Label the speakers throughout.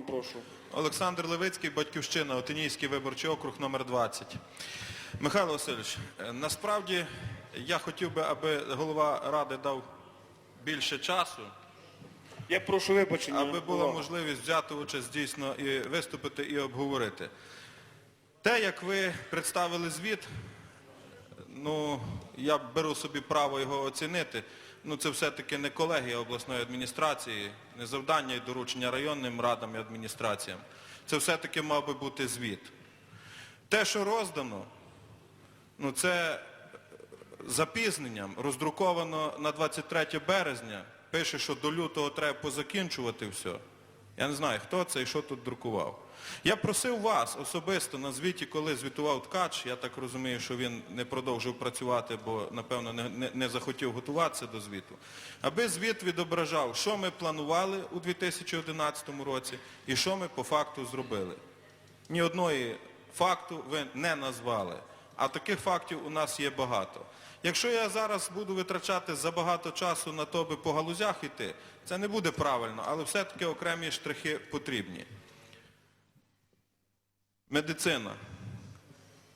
Speaker 1: мікрофон, прошу.
Speaker 2: Олександр Левицький, Батьківщина, Отинійський виборчий округ номер 20. Михайло Васильович, е, насправді я хотів би, аби голова ради дав більше часу,
Speaker 1: Я прошу вибачення.
Speaker 2: аби була можливість взяти участь дійсно і виступити і обговорити. Те, як ви представили звіт, ну, я беру собі право його оцінити. Ну, це все-таки не колегія обласної адміністрації, не завдання і доручення районним радам і адміністраціям. Це все-таки мав би бути звіт. Те, що роздано, ну це запізненням, роздруковано на 23 березня, пише, що до лютого треба позакінчувати все. Я не знаю, хто це і що тут друкував. Я просив вас особисто на звіті, коли звітував Ткач, я так розумію, що він не продовжив працювати, бо, напевно, не, не, не захотів готуватися до звіту, аби звіт відображав, що ми планували у 2011 році і що ми по факту зробили. Ні одної факту ви не назвали, а таких фактів у нас є багато. Якщо я зараз буду витрачати забагато часу на то, аби по галузях йти, це не буде правильно, але все-таки окремі штрихи потрібні. Медицина.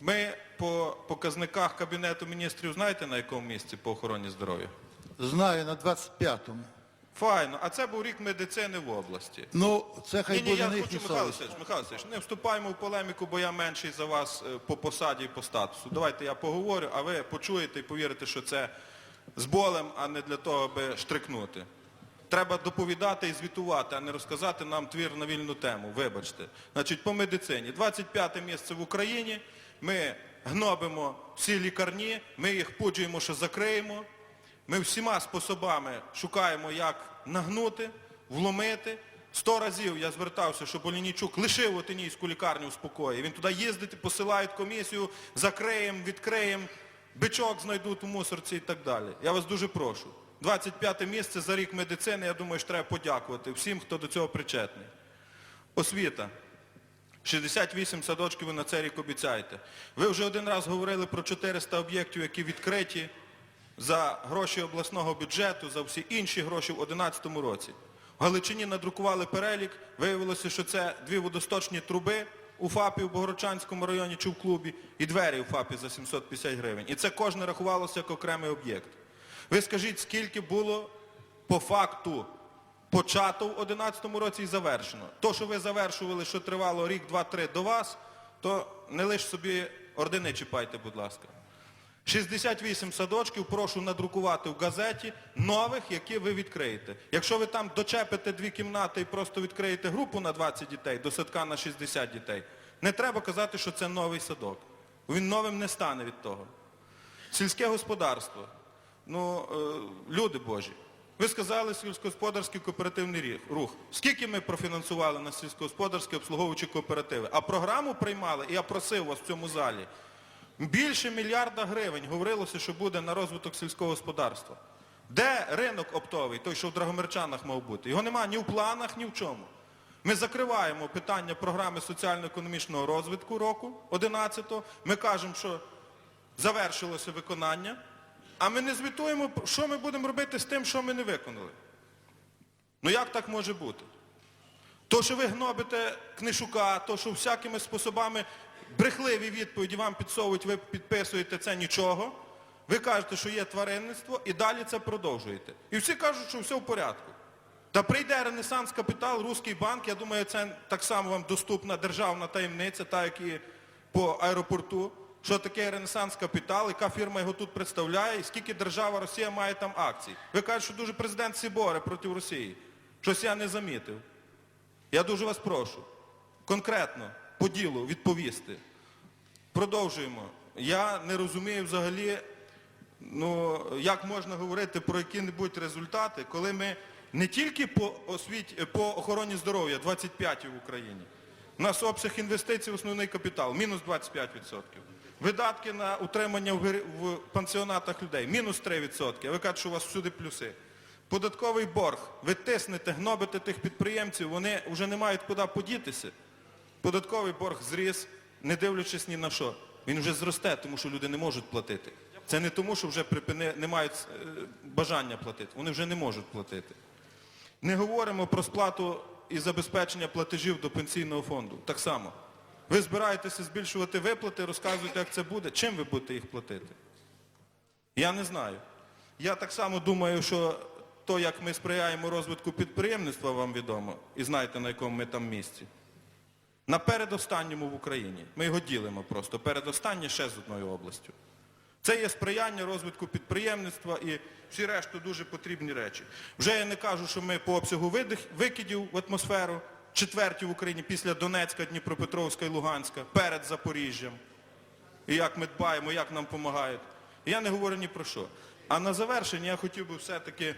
Speaker 2: Ми по показниках Кабінету міністрів знаєте на якому місці по охороні здоров'я?
Speaker 3: Знаю, на 25-му.
Speaker 2: Файно, а це був рік медицини в області.
Speaker 3: Ну, це хай
Speaker 2: Ні,
Speaker 3: буде
Speaker 2: я
Speaker 3: на
Speaker 2: хочу, Михайло. Васильович, Михайло Васильович, не вступаємо в полеміку, бо я менший за вас е, по посаді і по статусу. Давайте я поговорю, а ви почуєте і повірите, що це з болем, а не для того, аби штрикнути. Треба доповідати і звітувати, а не розказати нам твір на вільну тему. Вибачте. Значить, по медицині. 25 місце в Україні. Ми гнобимо всі лікарні, ми їх пуджуємо, що закриємо. Ми всіма способами шукаємо, як нагнути, вломити. Сто разів я звертався, щоб Олінічук лишив Отинійську лікарню в спокої. Він туди їздить, посилають комісію, закриємо, відкриємо, бичок знайдуть у мусорці і так далі. Я вас дуже прошу. 25 місце за рік медицини, я думаю, що треба подякувати всім, хто до цього причетний. Освіта. 68 садочків ви на цей рік обіцяєте. Ви вже один раз говорили про 400 об'єктів, які відкриті за гроші обласного бюджету, за всі інші гроші в 2011 році. В Галичині надрукували перелік, виявилося, що це дві водосточні труби у ФАПі в Богородчанському районі чи в клубі і двері у ФАПі за 750 гривень. І це кожне рахувалося як окремий об'єкт. Ви скажіть, скільки було по факту почато в 2011 році і завершено. То, що ви завершували, що тривало рік, два, три до вас, то не лише собі ордени чіпайте, будь ласка. 68 садочків прошу надрукувати в газеті нових, які ви відкриєте. Якщо ви там дочепите дві кімнати і просто відкриєте групу на 20 дітей, до садка на 60 дітей, не треба казати, що це новий садок. Він новим не стане від того. Сільське господарство. Ну, е, люди Божі. Ви сказали сільськогосподарський кооперативний рух. Скільки ми профінансували на сільськогосподарські обслуговуючі кооперативи? А програму приймали, і я просив вас в цьому залі. Більше мільярда гривень говорилося, що буде на розвиток сільського господарства. Де ринок оптовий, той, що в Драгомирчанах мав бути? Його немає ні в планах, ні в чому. Ми закриваємо питання програми соціально-економічного розвитку року 11-го. Ми кажемо, що завершилося виконання, а ми не звітуємо, що ми будемо робити з тим, що ми не виконали. Ну як так може бути? То, що ви гнобите книжука, то, що всякими способами брехливі відповіді вам підсовують, ви підписуєте це нічого. Ви кажете, що є тваринництво, і далі це продовжуєте. І всі кажуть, що все в порядку. Та прийде Ренесанс Капітал, Руський банк, я думаю, це так само вам доступна державна таємниця, та як і по аеропорту. Що таке Ренесанс Капітал, яка фірма його тут представляє, і скільки держава Росія має там акцій. Ви кажете, що дуже президент Сіборе проти Росії. Щось я не замітив. Я дуже вас прошу, конкретно, по ділу відповісти. Продовжуємо. Я не розумію взагалі, ну, як можна говорити про які-небудь результати, коли ми не тільки по, освіті, по охороні здоров'я 25 в Україні. У нас обсяг інвестицій в основний капітал, мінус 25%. Видатки на утримання в, пансіонатах людей, мінус 3%. А ви кажете, що у вас всюди плюси. Податковий борг. Ви тиснете, гнобите тих підприємців, вони вже не мають куди подітися. Податковий борг зріс, не дивлячись ні на що. Він вже зросте, тому що люди не можуть платити. Це не тому, що вже припини, не мають е, бажання платити. Вони вже не можуть платити. Не говоримо про сплату і забезпечення платежів до пенсійного фонду. Так само. Ви збираєтеся збільшувати виплати, розказуєте, як це буде. Чим ви будете їх платити? Я не знаю. Я так само думаю, що то, як ми сприяємо розвитку підприємництва, вам відомо, і знаєте, на якому ми там місці. На передостанньому в Україні. Ми його ділимо просто. Передостаннє ще з одною областю. Це є сприяння розвитку підприємництва і всі решту дуже потрібні речі. Вже я не кажу, що ми по обсягу викидів в атмосферу, четверті в Україні після Донецька, Дніпропетровська і Луганська, перед Запоріжжям. І як ми дбаємо, як нам допомагають. Я не говорю ні про що. А на завершення я хотів би все-таки,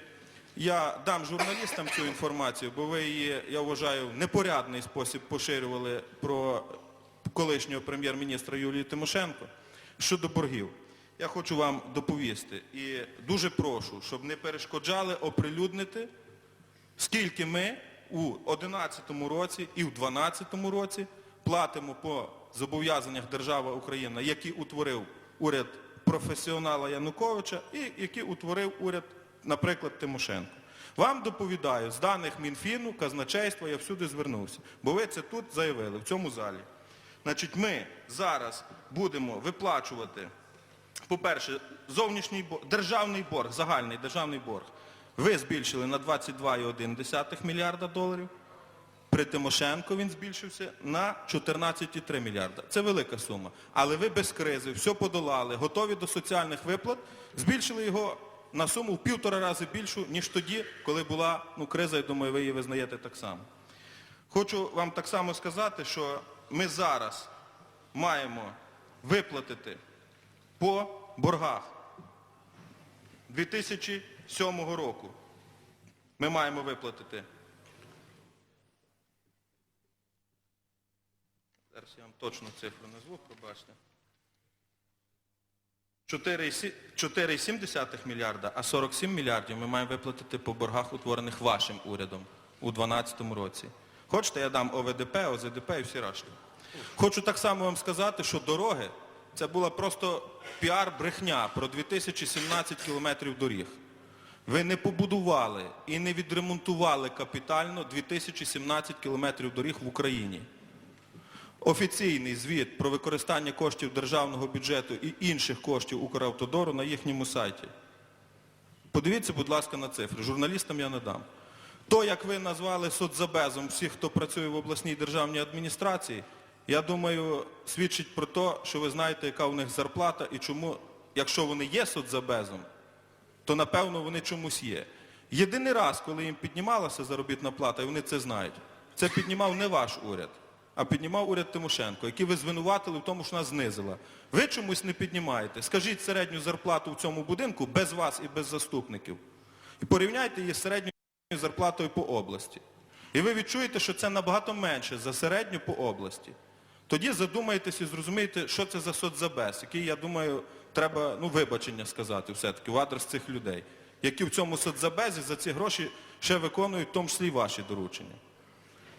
Speaker 2: я дам журналістам цю інформацію, бо ви її, я вважаю, непорядний спосіб поширювали про колишнього прем'єр-міністра Юлії Тимошенко щодо боргів. Я хочу вам доповісти і дуже прошу, щоб не перешкоджали оприлюднити, скільки ми у 2011 році і в 2012 році платимо по зобов'язаннях держава Україна, які утворив уряд професіонала Януковича і які утворив уряд, наприклад, Тимошенко. Вам доповідаю, з даних Мінфіну, казначейства, я всюди звернувся, бо ви це тут заявили, в цьому залі. Значить, ми зараз будемо виплачувати по-перше, зовнішній борг, державний борг, загальний державний борг. Ви збільшили на 22,1 мільярда доларів. При Тимошенко він збільшився на 14,3 мільярда. Це велика сума. Але ви без кризи, все подолали, готові до соціальних виплат, збільшили його на суму в півтора рази більшу, ніж тоді, коли була ну, криза, я думаю, ви її визнаєте так само. Хочу вам так само сказати, що ми зараз маємо виплатити по боргах 2007 року. Ми маємо виплатити. Зараз я вам точно цифру назву, пробачте. 4,7 4,7 мільярда, а 47 мільярдів ми маємо виплатити по боргах, утворених вашим урядом у 2012 році. Хочете, я дам ОВДП, ОЗДП і всі решти. Хочу так само вам сказати, що дороги це була просто піар-брехня про 2017 кілометрів доріг. Ви не побудували і не відремонтували капітально 2017 кілометрів доріг в Україні. Офіційний звіт про використання коштів державного бюджету і інших коштів Укравтодору на їхньому сайті. Подивіться, будь ласка, на цифри. Журналістам я не дам. То, як ви назвали соцзабезом всіх, хто працює в обласній державній адміністрації, я думаю, свідчить про те, що ви знаєте, яка у них зарплата і чому, якщо вони є соцзабезом, то напевно вони чомусь є. Єдиний раз, коли їм піднімалася заробітна плата, і вони це знають, це піднімав не ваш уряд, а піднімав уряд Тимошенко, який ви звинуватили в тому, що нас знизила. Ви чомусь не піднімаєте. Скажіть середню зарплату в цьому будинку без вас і без заступників. І порівняйте її з середньою зарплатою по області. І ви відчуєте, що це набагато менше за середню по області. Тоді задумайтесь і зрозумієте, що це за соцзабез, який, я думаю, треба ну, вибачення сказати все-таки в адрес цих людей, які в цьому соцзабезі за ці гроші ще виконують в тому числі ваші доручення.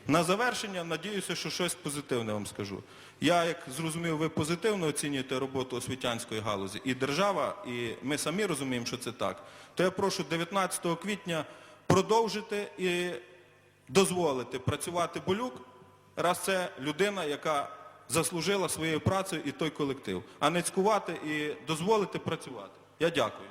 Speaker 2: На завершення, надіюся, що щось позитивне вам скажу. Я, як зрозумів, ви позитивно оцінюєте роботу освітянської галузі. І держава, і ми самі розуміємо, що це так. То я прошу 19 квітня продовжити і дозволити працювати Болюк, раз це людина, яка заслужила своєю працею і той колектив, а не цькувати і дозволити працювати. Я дякую.